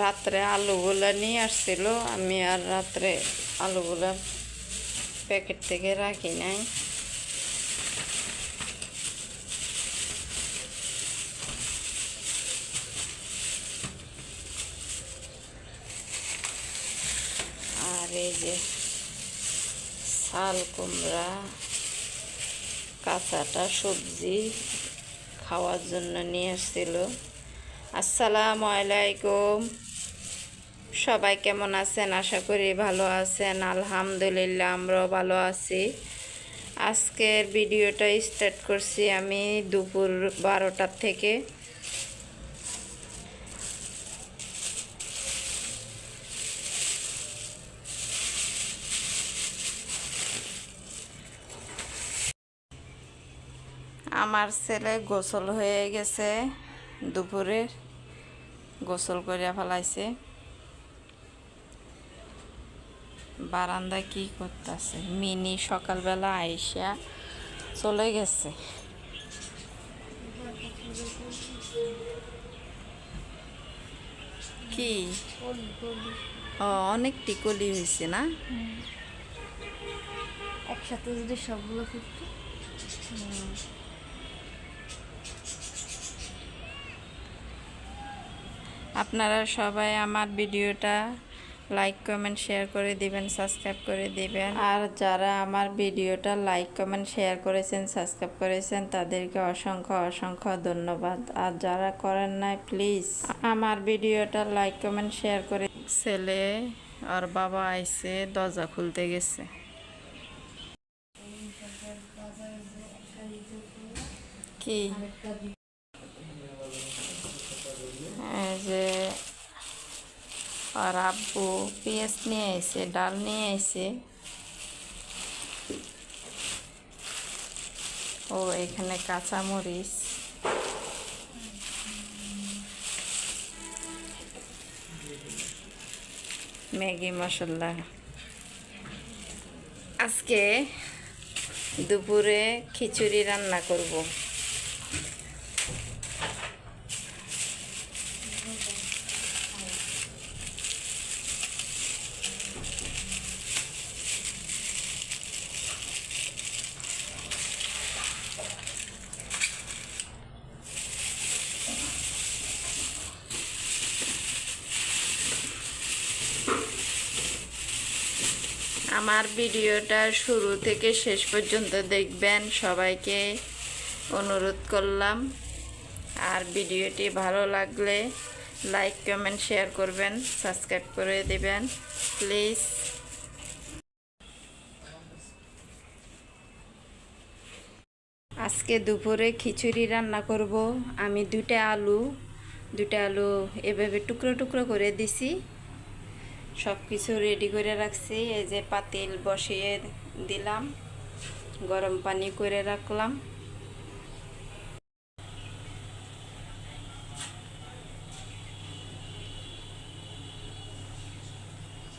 রাত্রে আলুগুলো নিয়ে আসছিল। আমি আর রাত্রে আলুগুলো প্যাকেট থেকে রাখি নাই। আর এই যে শাল কুমড়া, কাঁচাটা সবজি খাওয়ার জন্য নিয়ে আসছিল। আসসালামু আলাইকুম। সবাই কেমন আছেন? আশা করি ভালো আছেন। আলহামদুলিল্লাহ, আমরাও ভালো আছি। আজকের ভিডিওটা স্টার্ট করছি আমি দুপুর বারোটার থেকে। আমার ছেলে গোসল হয়ে গেছে দুপুরে গোসল করিয়া ফেলাইছে। বারান্দায় কি করতেছে? মিনি সকালবেলা আইসা চলে গেছে। কি? ও অনেক টিকলি হয়েছে না? একসাথে যদি সবগুলো ফুটতো আপনারা সবাই আমার ভিডিওটা লাইক কমেন্ট শেয়ার করে দিবেন সাবস্ক্রাইব করে দিবেন। আর যারা আমার ভিডিওটা লাইক কমেন্ট শেয়ার করেছেন সাবস্ক্রাইব করেছেন, তাদেরকে অসংখ্য অসংখ্য ধন্যবাদ। আর যারা করেন নাই প্লিজ আমার ভিডিওটা লাইক কমেন্ট শেয়ার করে ছেলে আর বাবা আইসে দরজা খুলতে গেছে। কি এই যে আর আব্বু পেঁয়াজ নিয়ে এসে ডাল নিয়ে এসে ও, এখানে কাঁচামরিচ। ম্যাগি, মশলা। আজকে দুপুরে খিচুড়ি রান্না করব। আমার ভিডিওটা শুরু থেকে শেষ পর্যন্ত দেখবেন। সবাইকে অনুরোধ করলাম। আর ভিডিওটি ভালো লাগলে লাইক, কমেন্ট, শেয়ার করবেন, সাবস্ক্রাইব করে দেবেন, প্লিজ। আজকে দুপুরে খিচুড়ি রান্না করব। আমি দুটা আলু দুটা আলু এভাবে টুকরো টুকরো করে দিছি। সব কিছু রেডি করে রাখছি। এই যে পাতিল বসিয়ে দিলাম, গরম পানি করে রাখলাম।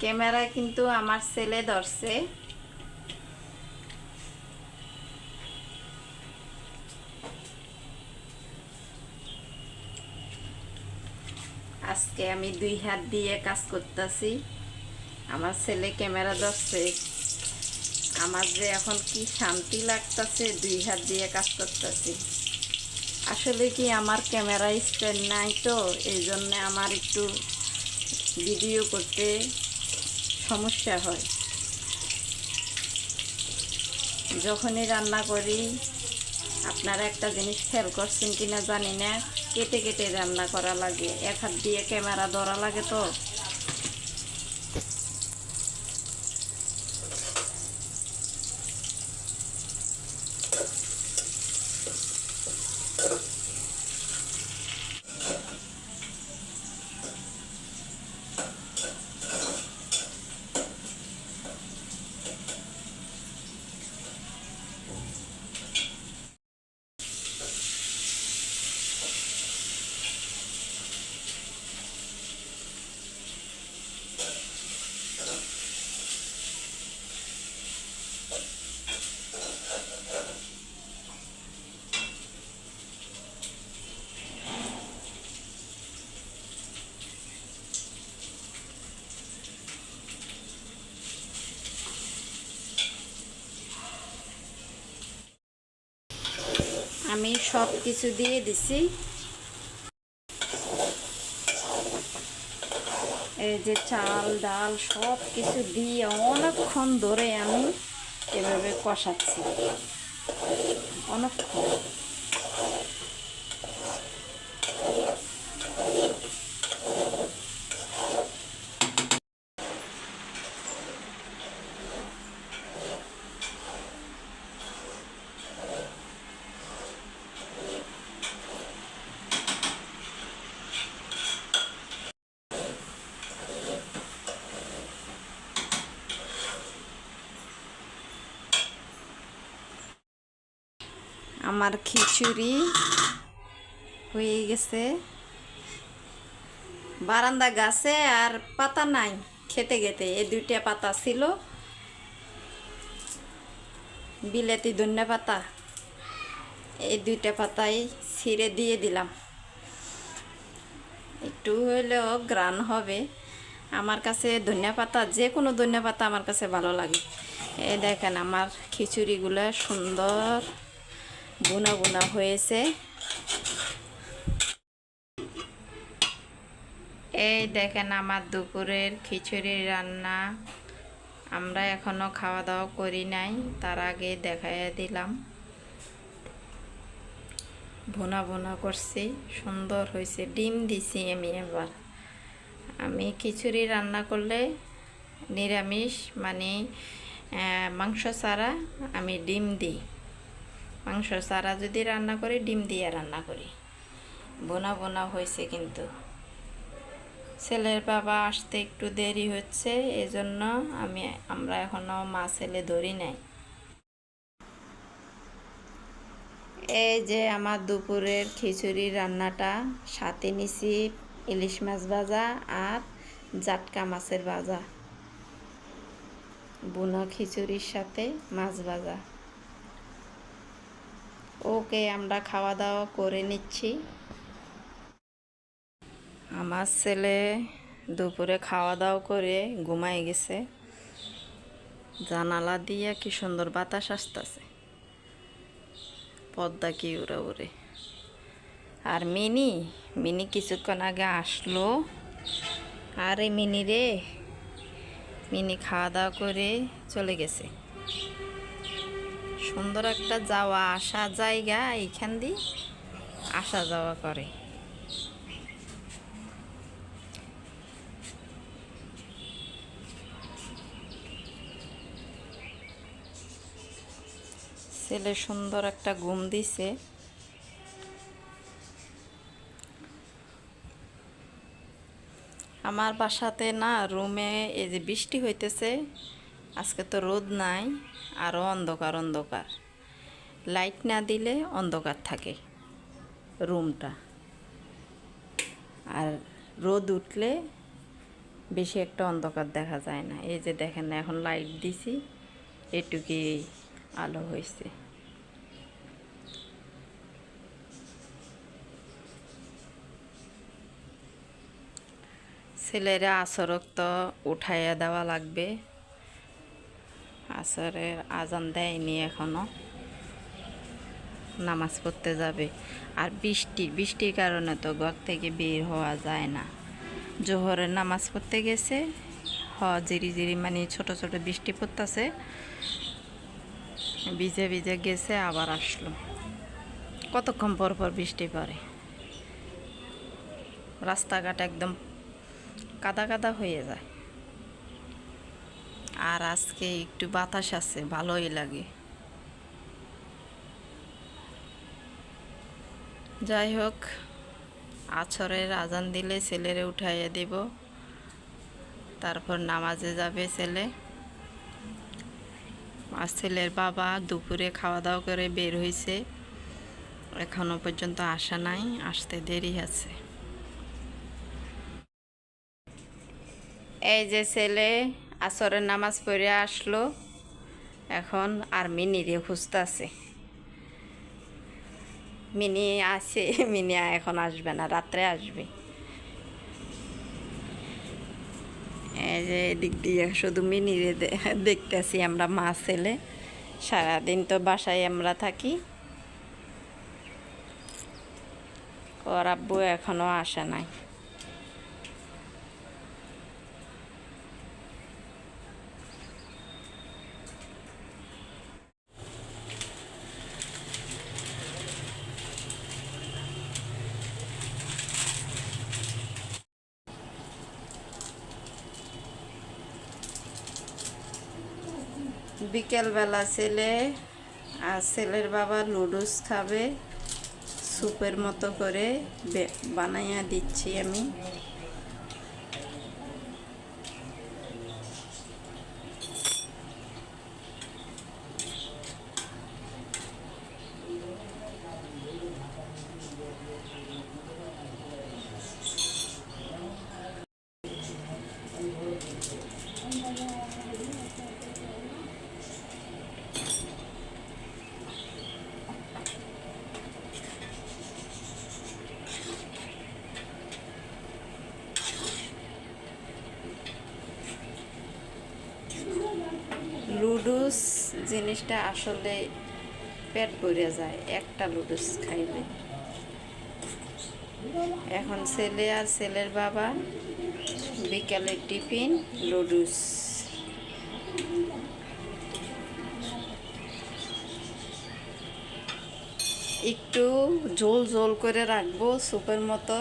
ক্যামেরা কিন্তু আমার ছেলে ধরছে। আজকে আমি দুই হাত দিয়ে কাজ করতেছি। আমার ছেলে ক্যামেরা ধরছে। আমার যে এখন কি শান্তি লাগতেছে, দুই হাত দিয়ে কাজ করতেছি। আসলে কি আমার ক্যামেরা স্ট্যান্ড নাই তো, এই জন্যে আমার একটু ভিডিও করতে সমস্যা হয়। যখনই রান্না করি আপনারা একটা জিনিস খেয়াল করছেন কিনা জানি না। কেটে কেটে রান্না করা লাগে। এক হাত দিয়ে ক্যামেরা ধরা লাগে তো। আমি সব কিছু দিয়ে দিছি। এই যে চাল, ডাল সব কিছু দিয়ে অনেকক্ষণ ধরে আমি এভাবে কষাচ্ছি। অনেকক্ষণ। আমার খিচুড়ি হয়ে গেছে। বারান্দা গাছে আর পাতা নাই, খেতে খেতে। এই দুইটা পাতা ছিল। বিলেতি ধন্যা পাতা। এই দুইটা পাতাই ছিঁড়ে দিয়ে দিলাম। একটু হইলেও গ্রান হবে। আমার কাছে ধনিয়া পাতা, যে কোনো ধনিয়া পাতা আমার কাছে ভালো লাগে। এ দেখেন আমার খিচুড়িগুলো সুন্দর। বোনা বোনা হয়েছে। এই দেখেন আমার দুপুরের খিচুড়ি রান্না। আমরা এখনও খাওয়া দাওয়া করি নাই, তার আগে দেখাইয়া দিলাম। ভুনা ভুনা করছি, সুন্দর হয়েছে, ডিম দিছি আমি এবার। আমি খিচুড়ি রান্না করলে নিরামিষ মানে মাংস ছাড়া আমি ডিম দিই। মাংস ছাড়া যদি রান্না করি, ডিম দিয়ে রান্না করি। বোনা বোনা হয়েছে কিন্তু। ছেলের বাবা আসতে একটু দেরি হচ্ছে, এজন্য আমি, আমরা এখনও মা ছেলে ধরি নাই। এই যে আমার দুপুরের খিচুড়ি রান্নাটা, সাথে নিছি ইলিশ মাছ ভাজা আর জাটকা মাছের ভাজা। বুনো খিচুড়ির সাথে মাছ ভাজা। ওকে আমরা খাওয়া দাওয়া করে নিচ্ছি। আমার ছেলে দুপুরে খাওয়া দাওয়া করে ঘুমাই গেছে। জানালা দিয়ে কি সুন্দর বাতাস আসতেছে। পদ্মা কি উড়ে উড়ে। আর মিনি মিনি কিছুক্ষণ আগে আসলো। আরে মিনি রে, মিনি খাওয়া দাওয়া করে চলে গেছে। সুন্দর একটা যাওয়া আসা জায়গা এইখান দিয়ে আসা যাওয়া করে। ছেলে সুন্দর একটা ঘুম দিছে। আমার বাসাতে না রুমে এই যে বৃষ্টি হইতেছে আজকে তো রোদ নাই আরও অন্ধকার অন্ধকার। লাইট না দিলে অন্ধকার থাকে রুমটা আর রোদ উঠলে বেশি একটা অন্ধকার দেখা যায় না। এই যে দেখেন, এখন লাইট দিছি, এটুকুই আলো হয়েছে ছেলেরা আসরক তো উঠাইয়া দেওয়া লাগবে। আসরের আজান দেয়নি এখনও। নামাজ পড়তে যাবে। আর বৃষ্টি, বৃষ্টির কারণে তো ঘর থেকে বের হওয়া যায় না। জোহরের নামাজ পড়তে গেছে। হ জিরি জিরি মানে ছোট ছোট বৃষ্টি পড়তেছে। ভিজে ভিজে গেছে, আবার আসলো। কতক্ষণ পর পর বৃষ্টি পড়ে? রাস্তাঘাট একদম কাদা কাদা হয়ে যায়। আর আজকে একটু বাতাস আছে, ভালোই লাগে। যাই হোক, আছরের আজান দিলে ছেলেরে উঠাইয়ে দেব। তারপর নামাজে যাবে ছেলে। আর ছেলের বাবা দুপুরে খাওয়া দাওয়া করে বের হয়েছে এখনও পর্যন্ত আসা নাই, আসতে দেরি আছে। এই যে ছেলে আসরের নামাজ পড়ে আসলো। এখন আর মিনিরে খুঁজতেছে। মিনি আছে, মিনি এখন আসবে না, রাত্রে আসবে। এদিক দিয়ে শুধু মিনিরে দেখতেছি আমরা মা, ছেলে। সারাদিন তো বাসায় আমরা থাকি। ওর আব্বু এখনও আসে নাই। বিকেলবেলা ছেলে আর ছেলের বাবা নুডলস খাবে স্যুপের মতো করে বানাইয়া দিচ্ছি আমি লুডুস জিনিসটা আসলে পেট ভরে যায়, একটা লুডুস খাইলে। এখন ছেলে আর ছেলের বাবা বিকালের টিফিন লুডুস একটু ঝোল ঝোল করে রাখব স্যুপের মতো।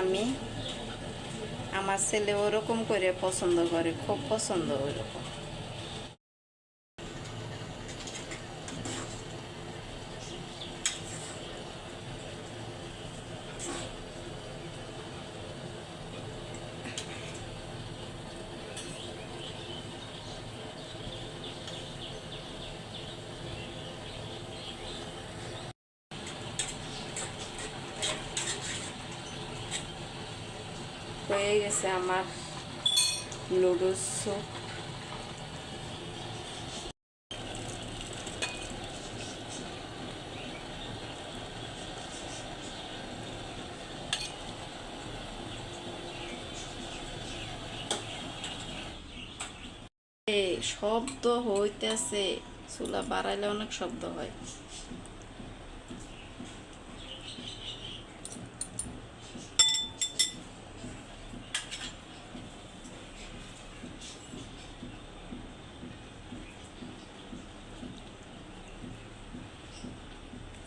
আমি, আমার ছেলে ওরকম করে পছন্দ করে, খুব পছন্দ ওরকম। হয়ে গেছে আমার লুডুস স্যুপ শব্দ হইতেছে চুলা বাড়াইলে অনেক শব্দ হয়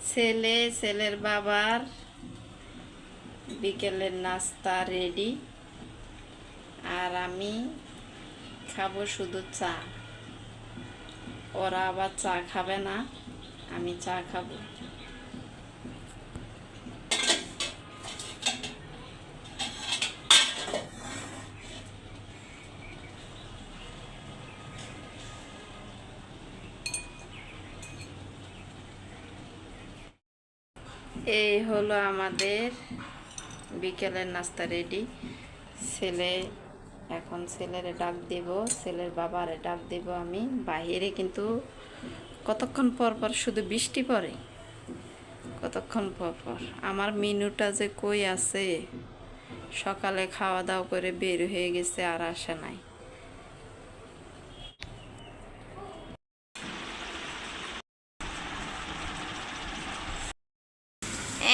ছেলে, ছেলের বাবার বিকেলের নাস্তা রেডি আর আমি খাব শুধু চা। ওরা আবার চা খাবে না, আমি চা খাব। এই হলো আমাদের বিকেলের নাস্তা রেডি। ছেলে, এখন ছেলের ডাক দেব। ছেলের বাবারে ডাক দেব আমি। বাইরে কিন্তু কতক্ষণ পর পর শুধু বৃষ্টি পড়ে? কতক্ষণ পর পর? আমার মিনুটা যে কই আছে? সকালে খাওয়া দাওয়া করে বের হয়ে গেছে আর আসে নাই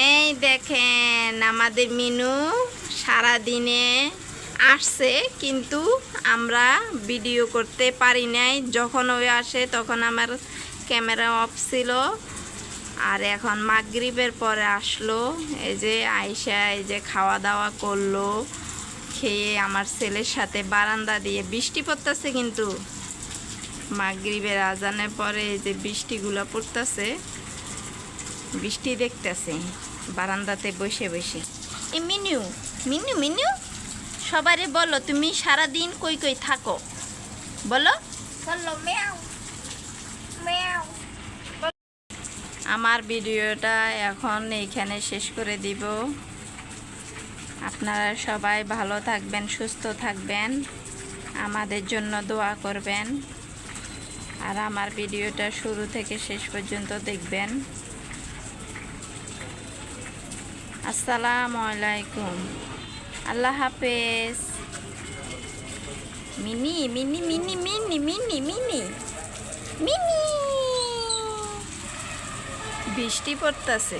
এই দেখেন, আমাদের মিনু সারা দিনে আসছে, কিন্তু আমরা ভিডিও করতে পারি নাই। যখন ওই আসে, তখন আমার ক্যামেরা অফ ছিল। আর এখন মাগরিবের পরে আসলো, এই যে আয়সা এই যে খাওয়া দাওয়া করল, খেয়ে আমার ছেলের সাথে বারান্দা দিয়ে বৃষ্টি পড়তেছে কিন্তু। মাগরিবের আজানের পরে এই যে বৃষ্টিগুলো পড়তেছে, বৃষ্টি দেখতেছে। বারান্দাতে বসে বসে। এ মিনু মিনু মিনু সবারে বলো তুমি সারা দিন কই কই থাকো? বলো মেয়াও মেয়াও। আমার ভিডিওটা এখন এইখানে শেষ করে দিব। আপনারা সবাই ভালো থাকবেন সুস্থ থাকবেন আমাদের জন্য দোয়া করবেন। আর আমার ভিডিওটা শুরু থেকে শেষ পর্যন্ত দেখবেন। আসসালামু আলাইকুম। আল্লাহ হাফেজ। মিনি মিনি মিনি মিনি মিনি মিনি মিনি। বৃষ্টি পড়তেছে।